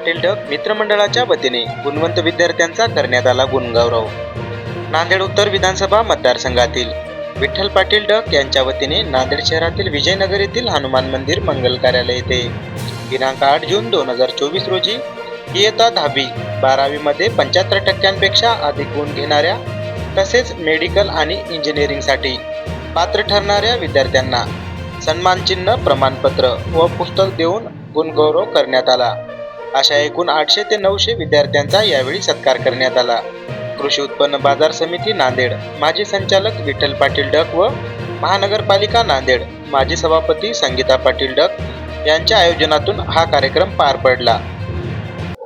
पाटील ढग मित्रमंडळाच्या वतीने गुणवंत विद्यार्थ्यांचा करण्यात आला गुणगौरव. नांदेड उत्तर विधानसभा मतदारसंघातील विठ्ठल पाटील डक यांच्या वतीने नांदेड शहरातील विजयनगर येथील हनुमान मंदिर मंगल कार्यालय येथे दिनांक आठ जून दोन हजार चोवीस रोजी इयत्ता दहावी बारावीमध्ये पंच्याहत्तर टक्क्यांपेक्षा अधिक गुण घेणाऱ्या तसेच मेडिकल आणि इंजिनिअरिंगसाठी पात्र ठरणाऱ्या विद्यार्थ्यांना सन्मानचिन्ह प्रमाणपत्र व पुस्तक देऊन गुणगौरव करण्यात आला. अशा एकूण आठशे ते नऊशे विद्यार्थ्यांचा यावेळी सत्कार करण्यात आला. कृषी उत्पन्न बाजार समिती नांदेड. माजी संचालक विठ्ठल पाटील डक व महानगरपालिका नांदेड. माजी सभापती संगीता पाटील डक यांच्या आयोजनातून हा कार्यक्रम पार पडला.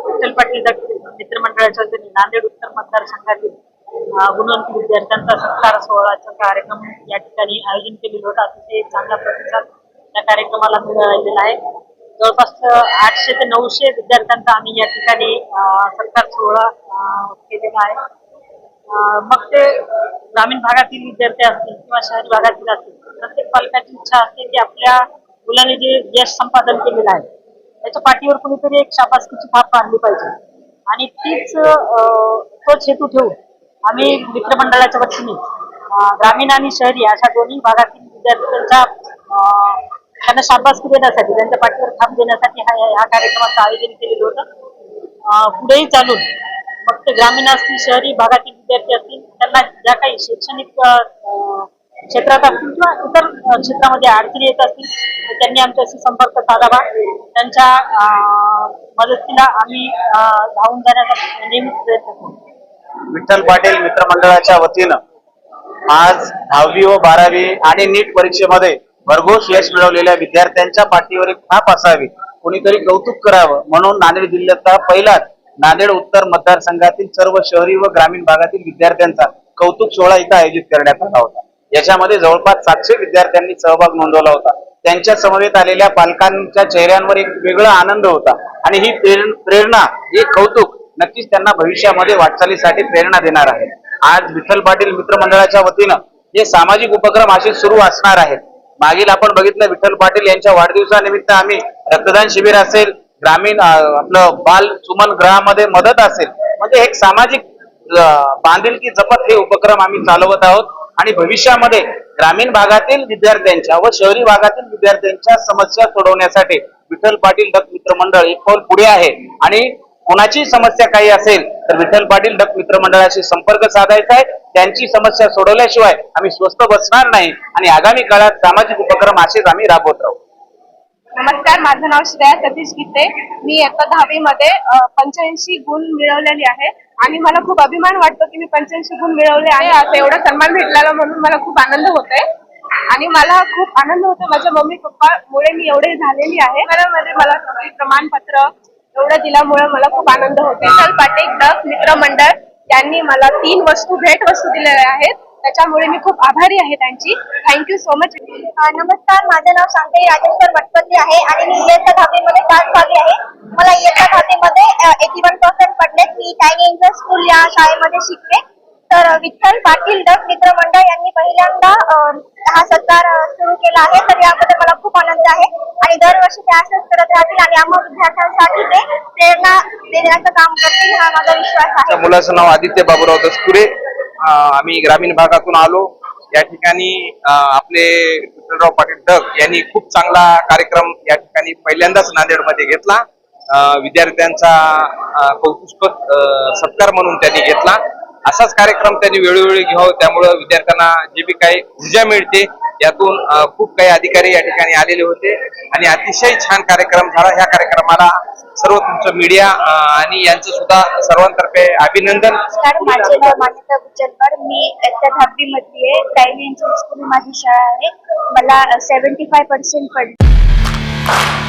विठ्ठल पाटील डक मित्रमंडळाच्या वतीने नांदेड उत्तर मतदारसंघातील गुणवंत विद्यार्थ्यांचा सत्कार सोहळाचा कार्यक्रम या ठिकाणी आयोजन केलेलं होतं. अतिशय चांगला प्रतिसाद या कार्यक्रमाला मिळालेला आहे. जवळपास आठशे ते नऊशे विद्यार्थ्यांचा आम्ही या ठिकाणी सत्कार सोहळा केलेला आहे. मग ते ग्रामीण भागातील विद्यार्थी असतील किंवा शहरी भागातील असतील प्रत्येक पालकाची इच्छा असते की आपल्या मुलाने जे यश संपादन केलेलं आहे त्याच्या पाठीवर कुणीतरी एक शाबासकीची थाप मारली पाहिजे. आणि तीच अं, तोच हेतू ठेवून आम्ही मित्रमंडळाच्या वतीने ग्रामीण आणि शहरी अशा दोन्ही भागातील विद्यार्थ्यांच्या त्यांना शाबासकी देण्यासाठी त्यांच्या पाठीवर थांब देण्यासाठी हा ह्या कार्यक्रमाचं आयोजन केलेलं होतं. पुढेही चालून मग ते ग्रामीण असतील शहरी भागातील विद्यार्थी असतील त्यांना ज्या काही शैक्षणिक अं, क्षेत्रात असतील किंवा इतर क्षेत्रामध्ये अडचणी येत असतील तर त्यांनी आमच्याशी संपर्क साधावा त्यांच्या मदतीला आम्ही अं, धावून जाण्याचा म्हणजे नेहमीच प्रयत्न करू. विठ्ठल पाटील मित्रमंडळाच्या वतीनं आज दहावी व बारावी आणि नीट परीक्षेमध्ये भरघोष यश मिळवलेल्या विद्यार्थ्यांच्या पाठीवर एक थाप असावी कोणीतरी कौतुक करावं म्हणून नांदेड जिल्ह्याचा पहिलाच नांदेड उत्तर मतदारसंघातील सर्व शहरी व ग्रामीण भागातील विद्यार्थ्यांचा कौतुक सोहळा इथं आयोजित करण्यात आला होता. याच्यामध्ये जवळपास सातशे विद्यार्थ्यांनी सहभाग नोंदवला होता. त्यांच्या समवेत आलेल्या पालकांच्या चेहऱ्यांवर एक वेगळा आनंद होता आणि ही प्रेर- प्रेरणा हे कौतुक नक्कीच त्यांना भविष्यामध्ये वाटचालीसाठी प्रेरणा देणार आहे. आज विठ्ठल पाटील मित्रमंडळाच्या वतीनं हे सामाजिक उपक्रम असे सुरू असणार आहेत. मागील आपण बघितलं विठ्ठल पाटील यांच्या वाढदिवसानिमित्त आम्ही रक्तदान शिबिर असेल ग्रामीण आपलं बाल सुमन ग्रहामध्ये मदत असेल म्हणजे एक सामाजिक बांधिलकी जपत हे उपक्रम आम्ही चालवत आहोत. आणि भविष्यामध्ये ग्रामीण भागातील विद्यार्थ्यांच्या व शहरी भागातील विद्यार्थ्यांच्या समस्या सोडवण्यासाठी विठ्ठल पाटील दत्त मित्र मंडळ एक पाऊल पुढे आहे. आणि कोणाची समस्या काही असेल तर विठ्ठल पाटील डक मित्र मंडळाशी संपर्क साधायचा आहे. त्यांची समस्या सोडवल्याशिवाय आम्ही स्वस्त बसणार नाही आणि आगामी काळात सामाजिक उपक्रम असेच आम्ही राबवत राहू. नमस्कार माझं नाव श्रेया सतीश गीते. मी आता दहावी मध्ये पंच्याऐंशी गुण मिळवलेली आहे. आणि मला खूप अभिमान वाटतो की मी पंच्याऐंशी गुण मिळवले आहे. आता एवढा सन्मान भेटलेला म्हणून मला खूप आनंद होतोय. आणि मला खूप आनंद होतो माझ्या मम्मी पप्पा मुळे मी एवढे झालेली आहे. म्हणजे मला मध्ये मला प्रमाणपत्र एवढं दिल्यामुळे मला खूप आनंद होतो विठ्ठल पाटील डक मित्रमंडळ यांनी मला तीन वस्तू भेट वस्तू दिलेल्या आहेत. त्याच्यामुळे मी खूप आभारी आहे त्यांची. थँक्यू सो मच नमस्कार. माझं नाव शांतई राजेश्वर भटपती आहे आणि मी इयत्ता दहावीमध्ये पास झाली आहे. मला इयत्ता दहावीमध्ये एटी वन पर्सेंट पडले मी टायनी इंग्लिश स्कूल या शाळेमध्ये शिकले. तर विठ्ठल पाटील डक मित्रमंडळ यांनी पहिल्यांदा हा सत्कार सुरू केला आहे. तर यामध्ये मला खूप आनंद आहे. आणि दरवर्षी ते असंच करत राहतील आणि आम्हा विद्यार्थ्यांसाठी ते प्रेरणा देण्याचं काम करतील हा माझा विश्वास आहे. मुलाचं नाव आदित्य बाबूराव दसपुरे. आम्ही ग्रामीण भागातून आलो. या ठिकाणी आपले विठ्ठलराव पाटील डग यांनी खूप चांगला कार्यक्रम या ठिकाणी पहिल्यांदाच नांदेडमध्ये घेतला. विद्यार्थ्यांचा अं, कौतुकस्पद सत्कार म्हणून त्यांनी घेतला. असाच कार्यक्रम त्यांनी वेळोवेळी घ्यावं. त्यामुळं विद्यार्थ्यांना जे बी काही ऊर्जा मिळते यातून खूप काही अधिकारी या ठिकाणी आलेले होते. आणि अतिशय छान कार्यक्रम झाला. ह्या कार्यक्रमाला सर्व तुमचं मीडिया आणि यांचं सुद्धा सर्वांतर्फे अभिनंदन. नमस्कार माझे नाव मान्यता गुज्जलकर मी इयत्ता दहावी मध्ये आहे टायनी इंग्लिश स्कूल माझी शाळा आहे. मला सेव्हन्टी फाय पर्सेंट पडले.